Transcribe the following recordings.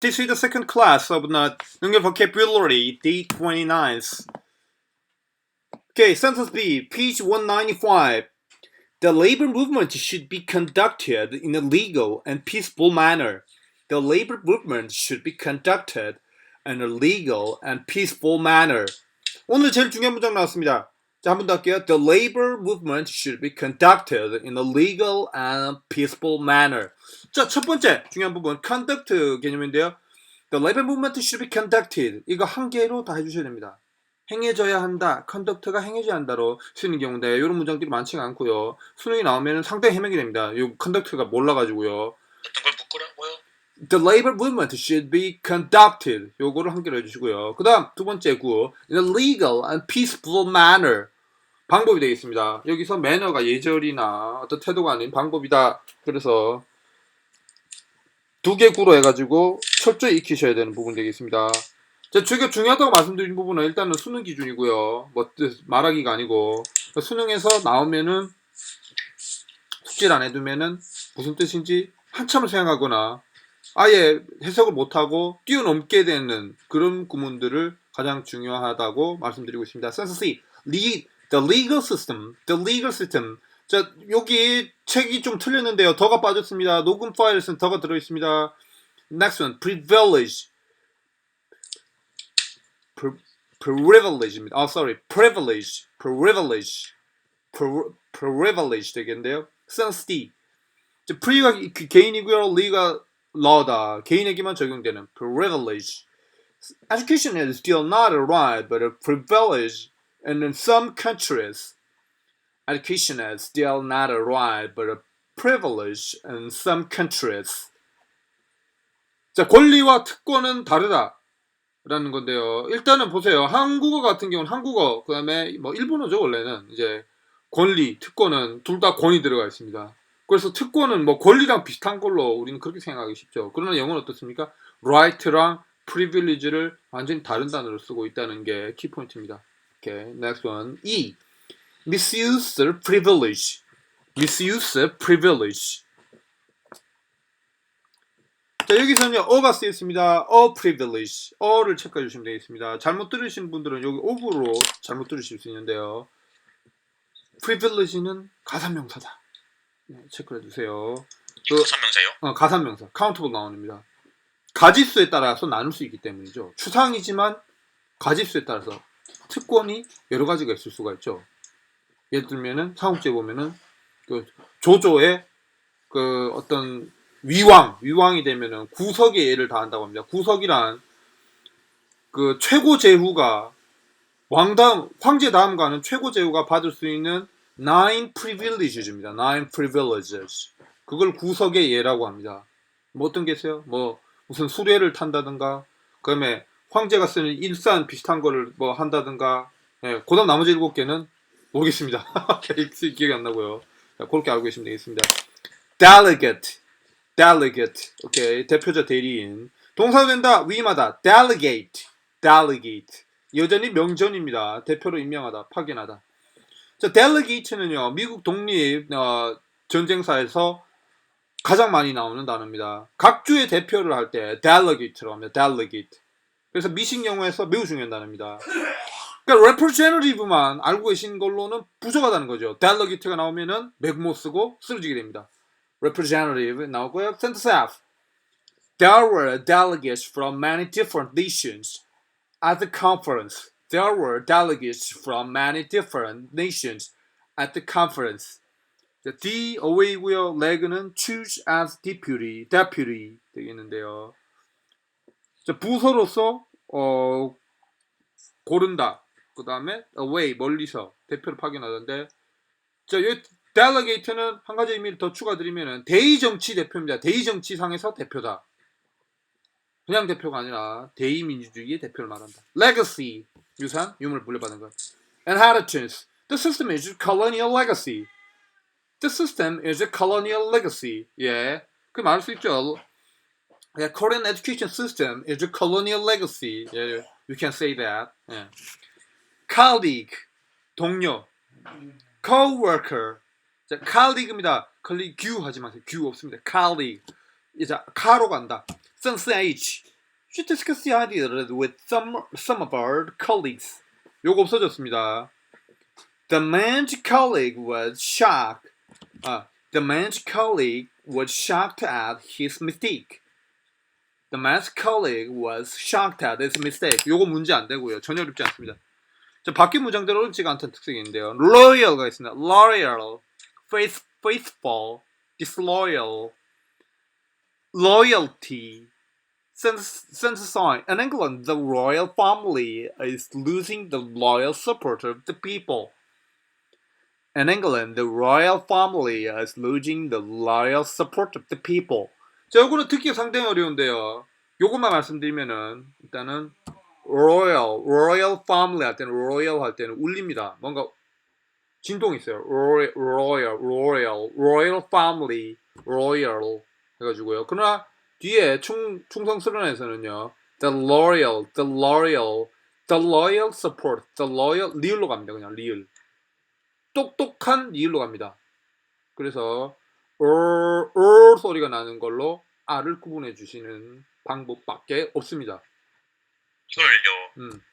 This is the second class of the 능력 vocabulary, day 29th. Okay, sentence B, page 195. The labor movement should be conducted in a legal and peaceful manner. The labor movement should be conducted in a legal and peaceful manner. 오늘 제일 중요한 문장 나왔습니다. 자, 한 번 더 할게요. The labor movement should be conducted in a legal and peaceful manner. 자, 첫 번째 중요한 부분, conduct 개념인데요. The labor movement should be conducted. 이거 한 개로 다 해주셔야 됩니다. 행해져야 한다. 컨덕트가 행해져야 한다로 쓰는 경우인데 이런 문장들이 많지가 않고요. 수능이 나오면 상당히 헤매게 됩니다. 이 컨덕트가 몰라가지고요. 어떤 걸 묶으라고요? The labor movement should be conducted. 요거를 한 개로 해주시고요. 그 다음 두 번째 구 in a legal and peaceful manner. 방법이 되겠습니다. 여기서 매너가 예절이나 어떤 태도가 아닌 방법이다. 그래서 두 개 구로 해가지고 철저히 익히셔야 되는 부분 되겠습니다. 자, 제가 중요하다고 말씀드린 부분은 일단은 수능 기준이고요. 뭐 뜻, 말하기가 아니고 수능에서 나오면은 숙제를 안 해두면은 무슨 뜻인지 한참을 생각하거나 아예 해석을 못하고 뛰어넘게 되는 그런 구문들을 가장 중요하다고 말씀드리고 있습니다. 센스 C, lead, the legal system, the legal system. 자, 여기 책이 좀 틀렸는데요. 더가 빠졌습니다. 녹음 파일에서는 더가 들어있습니다. Next one, privilege. pri- privilege입니다. 아, sorry, privilege, privilege, pri- privilege 되겠는데요. sense D. 자, pre가 그 개인이고요, le가 law다. 개인에게만 적용되는 privilege. Education is still not a right, but a privilege. And in some countries, education is still not a right, but a privilege in some countries. 자, 권리와 특권은 다르다. 라는 건데요. 일단은 보세요. 한국어 같은 경우는 한국어, 그 다음에 뭐 일본어죠, 원래는. 이제 권리, 특권은 둘 다 권이 들어가 있습니다. 그래서 특권은 뭐 권리랑 비슷한 걸로 우리는 그렇게 생각하기 쉽죠. 그러나 영어는 어떻습니까? right랑 privilege를 완전히 다른 단어로 쓰고 있다는 게 키포인트입니다. 오케이, next one. E. misuse the privilege. misuse the privilege. 자, 여기서는요, 어가 쓰였습니다. 어 privilege. 어를 체크해 주시면 되겠습니다. 잘못 들으신 분들은 여기 of로 잘못 들으실 수 있는데요. privilege는 가산명사다. 네, 체크해 주세요. 그, 가산명사요? 어, 가산명사, countable noun입니다. 가지수에 따라서 나눌 수 있기 때문이죠. 추상이지만 가지수에 따라서 특권이 여러 가지가 있을 수가 있죠. 예를 들면은 삼국지에 보면은 그 조조의 그 어떤 위왕, 위왕이 되면은 구석에 예를 다한다고 합니다. 구석이란 그 최고 제후가 왕다음 황제 다음가는 최고 제후가 받을 수 있는 nine privileges입니다. nine privileges. 그걸 구석의 예라고 합니다. 뭐 어떤 게 있어요? 뭐 무슨 수레를 탄다든가 그다음에 황제가 쓰는 일산 비슷한 거를 뭐 한다든가 예, 그다음 나머지 일곱 개는 모르겠습니다. 기- 기억이 안 나고요. 자, 그렇게 알고 계시면 되겠습니다. delegate, delegate, 오케이 대표자 대리인 동사도 된다 위임하다 delegate, delegate 여전히 명전입니다. 대표로 임명하다 파견하다. 자 delegate는요 미국 독립 어, 전쟁사에서 가장 많이 나오는 단어입니다. 각 주의 대표를 할 때 delegate라고 합니다. delegate. 그래서 미식 영어에서 매우 중요한 단어입니다. 그러니까 representative만 알고 계신 걸로는 부족하다는 거죠. delegate가 나오면은 맥못 쓰고 쓰러지게 됩니다. representative 나오고요. sentence F. There were delegates from many different nations at the conference. There were delegates from many different nations at the conference. 자, D away고요. leg는 choose as deputy, deputy 되겠는데요. 자, 부서로서 어, 고른다. 그 다음에 away 멀리서 대표를 파견하던데 자, 이 delegate는 한 가지 의미를 더 추가드리면은 대의 정치 대표입니다. 대의 정치상에서 대표다. 그냥 대표가 아니라 대의 민주주의의 대표를 말한다. legacy 유산 유물 물려받은 것. inheritance the system is a colonial legacy. The system is a colonial legacy. 예, 그 말할 수 있죠. Yeah, Korean education system is a colonial legacy. 예, you can say that. 예. colleague 동료 co-worker 자, colleague입니다. colleague 규 하지 마세요. 규 없습니다. colleague 이제 카로 간다. sense H She discussed the idea with some some of our colleagues. 요거 없어졌습니다. The man's colleague was shocked. 아, the man's colleague was shocked at his mistake. The man's colleague was shocked at his mistake. 요거 문제 안 되고요. 전혀 어렵지 않습니다. 자, 바뀐 문장대로 어렵지가 않다는 특성이 있는데요. loyal가 있습니다. loyal, faith, faithful, disloyal, loyalty, sense, sense sign. In England, the royal family is losing the loyal support of the people. In England, the royal family is losing the loyal support of the people. 자, 요거는 듣기 상당히 어려운데요. 요것만 말씀드리면은 일단은 royal, royal family 할 때는 royal 할 때는 울립니다. 뭔가 진동이 있어요. royal, royal, royal, family, royal 해가지고요. 그러나 뒤에 충 충성스러운에서는요. the loyal, the loyal, the loyal support, the loyal 리을로 갑니다. 그냥 리을. 똑똑한 리을로 갑니다. 그래서 어, 어 소리가 나는 걸로 R을 구분해 주시는 방법밖에 없습니다. 이걸요 음.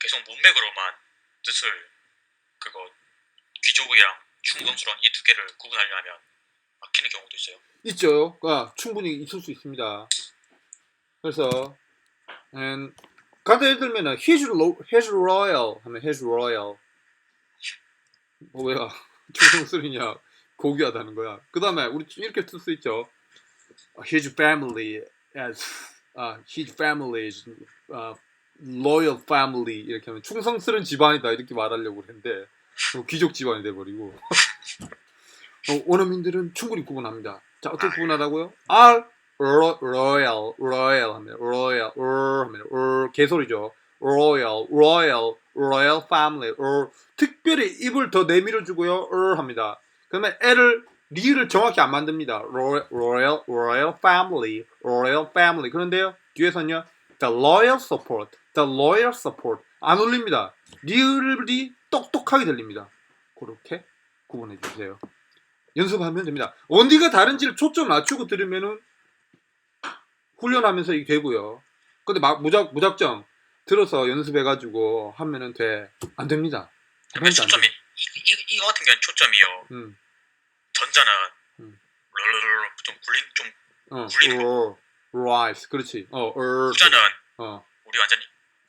계속 문맥으로만 뜻을 그거 귀족이랑 충성스러운 이두 개를 구분하려면 막히는 경우도 있어요. 있죠. 아, 충분히 있을 수 있습니다. 그래서 음, 간단히 예를 들면은 he's, 로, he's royal 하면 he's royal 뭐 뭐야 충성스러냐 고귀하다는 거야. 그 다음에 우리 이렇게 쓸 수 있죠. his family as 아, his family is 아, loyal family 이렇게 하면 충성스러운 집안이다 이렇게 말하려고 어, 귀족 집안이 돼버리고 어, 원어민들은 충분히 구분합니다. 자 어떻게 구분하다고요? Ro- royal royal 하면 royal 하면 r 개소리죠. royal royal royal family r 특별히 입을 더 내밀어 주고요. r 합니다. 그러면 L을 리를 정확히 안 만듭니다. royal royal royal family royal family 그런데요 뒤에서는요 the loyal support the loyal support 안 울립니다. 리을이 똑똑하게 들립니다. 그렇게 구분해 주세요. 연습하면 됩니다. 어디가 다른지를 초점 맞추고 들으면은 훈련하면서 이게 되고요. 근데 막 무작 무작정 들어서 연습해가지고 하면은 돼. 안 됩니다. 초점이 이, 이, 이거 같은 경우는 초점이요. 음, 전자는 음. 롤롤롤 좀 굴린 좀 어, 굴리는 어, right, 그렇지. 어, 어, 후자는 어, 우리 완전히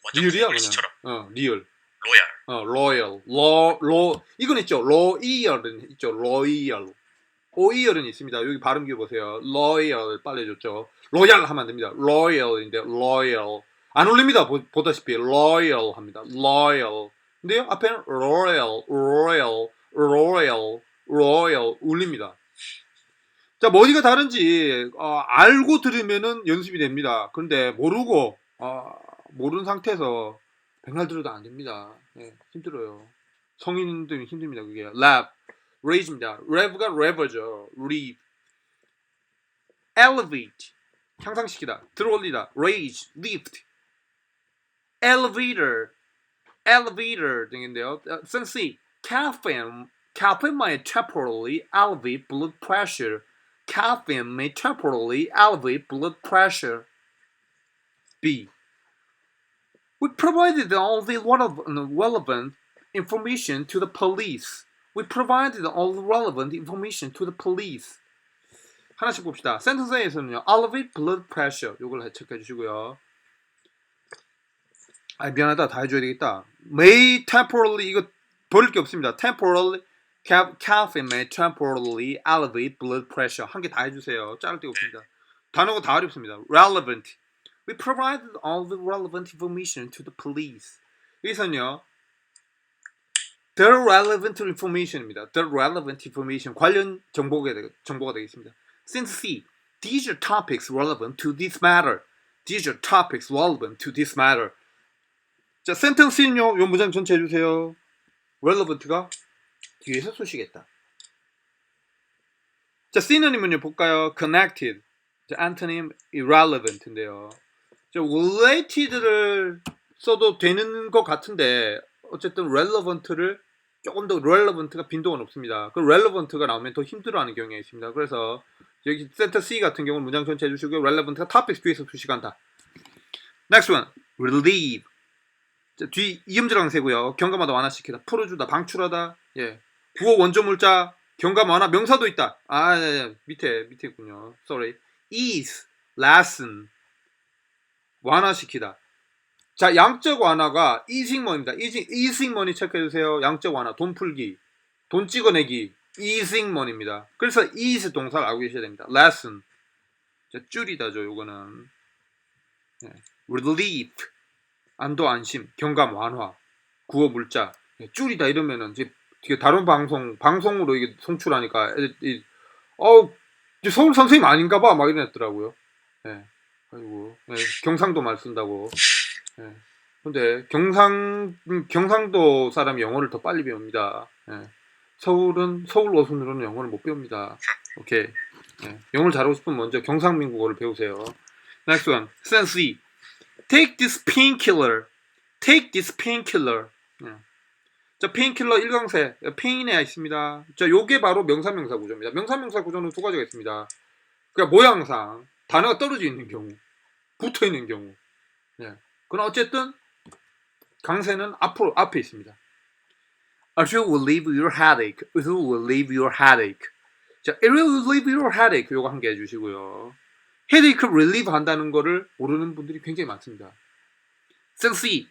완전 리얼이야 그냥. 어, 리얼. 로얄 어, 로열, 로, 로, 이건 있죠. 로이얼은 있죠. 로이얼. 오이얼은 있습니다. 여기 발음 기어 보세요. 로열 빨래줬죠. 로얄 하면 안 됩니다. 로열인데 로열. 안 울립니다. 보, 보다시피 로열 합니다. 로열. 근데요 앞에는 로열, 로열, 로열, 로열 울립니다. 자, 뭐 어디가 다른지 어, 알고 들으면은 연습이 됩니다. 그런데 모르고 어, 모르는 상태에서 백날 들어도 안 됩니다. 예, 힘들어요. 성인들은 힘듭니다. 그게 랩, raise입니다. 랩가 랩어죠. rev, elevate, 향상시키다, 들어올리다, raise, lift, elevator, elevator 등인데요. 어, sensi, caffeine, caffeine may temporarily elevate blood pressure. Caffeine may temporarily elevate blood pressure. B. We provided all the relevant relevant information to the police. We provided all the relevant information to the police. 하나씩 봅시다. 센텐스에서는요. elevate blood pressure 요걸 체크해 주시고요. 아 미안하다 다 해줘야 되겠다. may temporarily 이거 버릴 게 없습니다. temporarily ca- caffeine may temporarily elevate blood pressure 한 개 다 해주세요. 자를 데가 없습니다. 단어가 다 어렵습니다. relevant We provided all the relevant information to the police. 여기서는요. The relevant information입니다. The relevant information 관련 정보가, 되, 정보가 되겠습니다. Since C, these are topics relevant to this matter. These are topics relevant to this matter. 자, 센텐스는요. 요 문장 전체 해주세요. Relevant가 뒤에서 쏘시겠다. 자, synonym은요. 볼까요? connected. 자, antonym irrelevant인데요. 저 related를 써도 되는 것 같은데 어쨌든 relevant를 조금 더 relevant가 빈도가 높습니다. 그 relevant가 나오면 더 힘들어하는 경향이 있습니다. 그래서 여기 센터 C 같은 경우는 문장 전체 해주시고요. relevant가 topics 뒤에서 수식한다. Next one. relieve. 자, 뒤 이음절랑 세고요. 경감하다 완화시키다. 풀어주다. 방출하다. 예. 구어 원조 물자. 경감 완화 명사도 있다. 아, 예, 예. 밑에 밑에 있군요. Sorry. ease. lessen. 완화시키다. 자, 양적 완화가 easingmon입니다. easing, easingmoney 체크해 주세요. 양적 완화. 돈 풀기. 돈 찍어내기. easingmoney입니다. 그래서 ease 동사를 알고 계셔야 됩니다. lessen. 자, 줄이다죠, 요거는. 예. relief. 안도 안심, 경감 완화, 구어 물자, 예, 줄이다 이러면은 이제 다른 방송 방송으로 이게 송출하니까 이, 어 서울 선생님 아닌가 봐 막 이랬더라고요. 예. 아이고 예, 경상도 말 쓴다고. 예. 근데 경상 음, 경상도 사람이 영어를 더 빨리 배웁니다. 예. 서울은 서울 어순으로는 영어를 못 배웁니다. 오케이. 예. 영어를 잘하고 싶으면 먼저 경상민국어를 배우세요. Next one. Sense. Take this painkiller. Take this painkiller. 예. 자, painkiller 1강세. pain에 있습니다. 자, 요게 바로 명사명사 구조입니다. 명사명사 구조는 두 가지가 있습니다. 그러니까 모양상 단어가 떨어져 있는 경우, 붙어 있는 경우. 예. 그러나 어쨌든 강세는 앞으로 앞에 있습니다. It will relieve your headache. It will relieve your headache. 자, it will relieve your headache. 요거 한 개 해주시고요. 헤데이크를 relieve 한다는 거를 모르는 분들이 굉장히 많습니다. Sensi,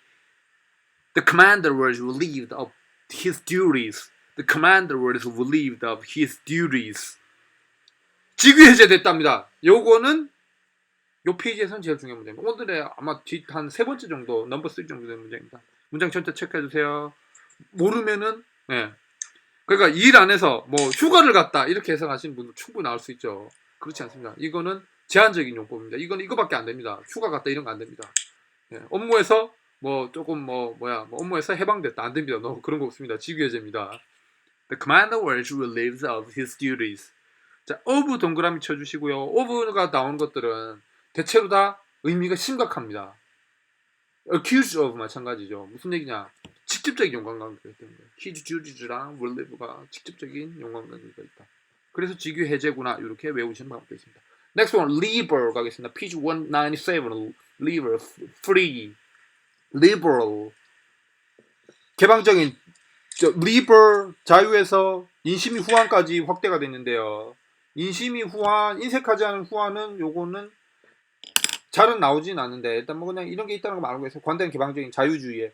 the commander was relieved of his duties. The commander was relieved of his duties. 직위 해제됐답니다. 요거는 요 페이지에선 제일 중요한 문제입니다. 오늘의 아마 뒷 한 세 번째 정도, 넘버 3 정도 되는 문제입니다. 문장 전체 체크해 주세요. 모르면은, 예. 그러니까 일 안에서 뭐 휴가를 갔다 이렇게 해석하시는 분도 충분히 나올 수 있죠. 그렇지 않습니다. 이거는 제한적인 용법입니다. 이건 이거밖에 안 됩니다. 휴가 갔다 이런 거 안 됩니다. 예, 업무에서 뭐 조금 뭐 뭐야 뭐 업무에서 해방됐다 안 됩니다. 너 그런 거 없습니다. 직위해제입니다. The commander was relieved of his duties. 자, of 동그라미 쳐주시고요. of가 나오는 것들은 대체로 다 의미가 심각합니다. accused of 마찬가지죠. 무슨 얘기냐? 직접적인 연관관계가 있다는 거예요. his duties랑 relieve가 직접적인 연관관계가 있다. 그래서 직위 해제구나 이렇게 외우시는 방법도 있습니다. Next one, liberal 가겠습니다. page 197, liberal, free, liberal. 개방적인 저, liberal 자유에서 인심이 후한까지 확대가 됐는데요. 인심이 후한, 인색하지 않은 후한은 요거는 잘은 나오진 않는데 일단 뭐 그냥 이런 게 있다는 거 알고 계세요. 관대한 개방적인 자유주의에.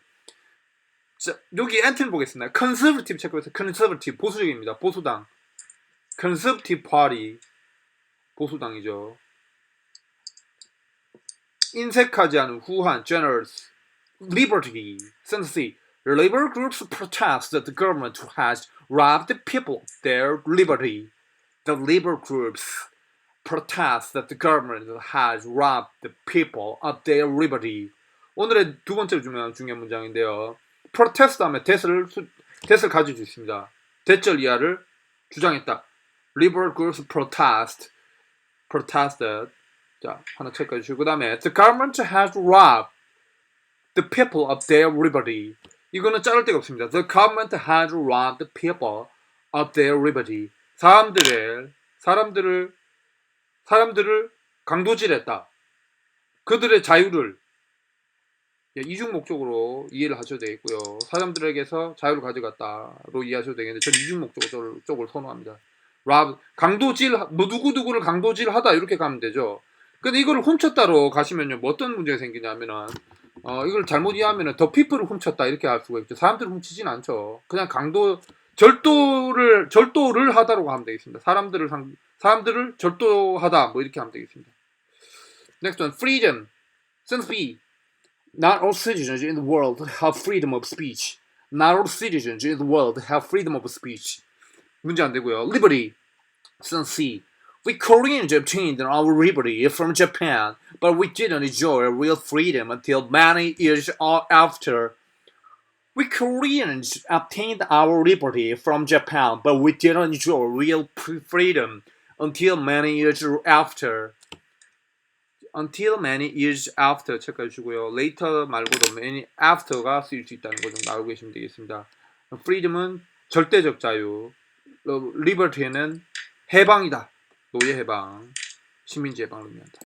자, 여기 엔트를 보겠습니다. conservative 체크해서 conservative 보수적입니다. 보수당. conservative 보수당이죠. 인색하지 않은 후한 generous liberty censorship labor groups protest that the government has robbed the people their liberty the labor groups protest that the government has robbed the people of their liberty 오늘의 두 번째 중요한 중요한 문장인데요. protest 하면 대스를 수- 대스를 있습니다. 대절 이하를 주장했다. liberal groups protest protested. 자, 하나 체크해 주시고 그 다음에 the government has robbed the people of their liberty. 이거는 자를 데가 없습니다. The government has robbed the people of their liberty. 사람들의 사람들을 사람들을 강도질했다. 그들의 자유를 예, 이중 목적으로 이해를 하셔도 되겠고요. 사람들에게서 자유를 가져갔다로 이해하셔도 되겠는데 저는 이중 목적 쪽을, 쪽을 선호합니다. 랍 강도질 뭐 누구 누구를 강도질하다 이렇게 가면 되죠. 근데 이걸 훔쳤다로 가시면요 뭐 어떤 문제가 생기냐면은 어 이걸 잘못 이해하면은 더 피플을 훔쳤다 이렇게 할 수가 있죠. 사람들을 훔치진 않죠. 그냥 강도 절도를 절도를 하다라고 하면 되겠습니다. 사람들을 상 사람들을 절도하다 뭐 이렇게 하면 되겠습니다. Next one, freedom. Sense B. Not all citizens in the world have freedom of speech. Not all citizens in the world have freedom of speech. 문제 안 되고요. Liberty. Sense C. We Koreans obtained our liberty from Japan, but we didn't enjoy real freedom until many years after. We Koreans obtained our liberty from Japan, but we didn't enjoy real p- freedom until many years after. Until many years after 체크해 주시고요. Later 말고도 many after가 쓰일 수 있다는 거 좀 알고 계시면 되겠습니다. Freedom은 절대적 자유, liberty는 해방이다. 노예 해방, 시민지 해방을 의미한다.